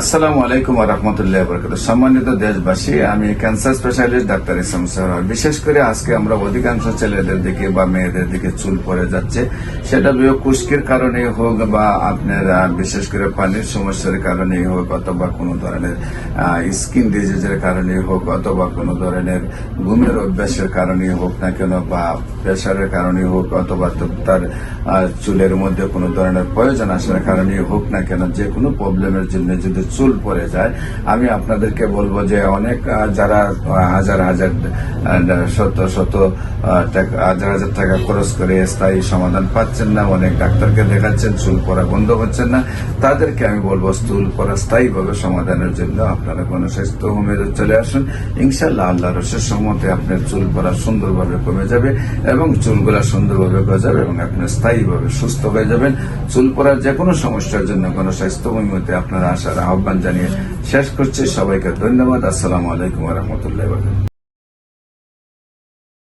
আসসালামু আলাইকুম রহমতুল্লাহ বরকাত সম্মানিত দেশবাসী, আমি ক্যান্সার স্পেশালিস্ট ডাক্তার ইসলাম সাহর বিশেষ করে আজকে আমরা অধিকাংশ ছেলেদের দিকে বা মেয়েদের দিকে চুল পড়ে যাচ্ছে। সেটা কুষ্কির কারণে হোক বা আপনার বিশেষ করে পানির সমস্যার কারণেই হোক অথবা কোনো ধরনের স্কিন ডিজিজের কারণে হোক অথবা কোনো ধরনের ঘুমের অভ্যাসের কারণে হোক না কেন বা প্রেশারের কারণে হোক অথবা তার চুলের মধ্যে কোনো ধরনের প্রয়োজন আসার কারণে হোক না কেন, যে কোনো প্রবলেমের জন্য যদি চুল পড়ে যায়। আমি আপনাদেরকে বলব যে অনেক যারা হাজার হাজার শত শত হাজার হাজার টাকা খরচ করে স্থায়ী সমাধান পাচ্ছেন না, অনেক ডাক্তারকে দেখাচ্ছেন, চুল পড়া বন্ধ হচ্ছেন না, তাদেরকে আমি বলব চুল পড়া স্থায়ীভাবে সমাধানের জন্য আপনারা কোনো স্বাস্থ্য হোমে চলে আসুন। ইনশাল্লাহ আল্লাহ রসের সম্মতে আপনার চুল পড়া সুন্দরভাবে কমে যাবে এবং চুলগুলা সুন্দরভাবে গজাবে এবং আপনি স্থায়ীভাবে সুস্থ হয়ে যাবেন। চুল পড়ার যে কোনো সমস্যার জন্য কোনো স্বাস্থ্য হোমিওতে আপনারা আসার আহ্বান জানিয়ে শেষ করছি। সবাইকে ধন্যবাদ। আসসালামু আলাইকুম রহমতুল্লাহ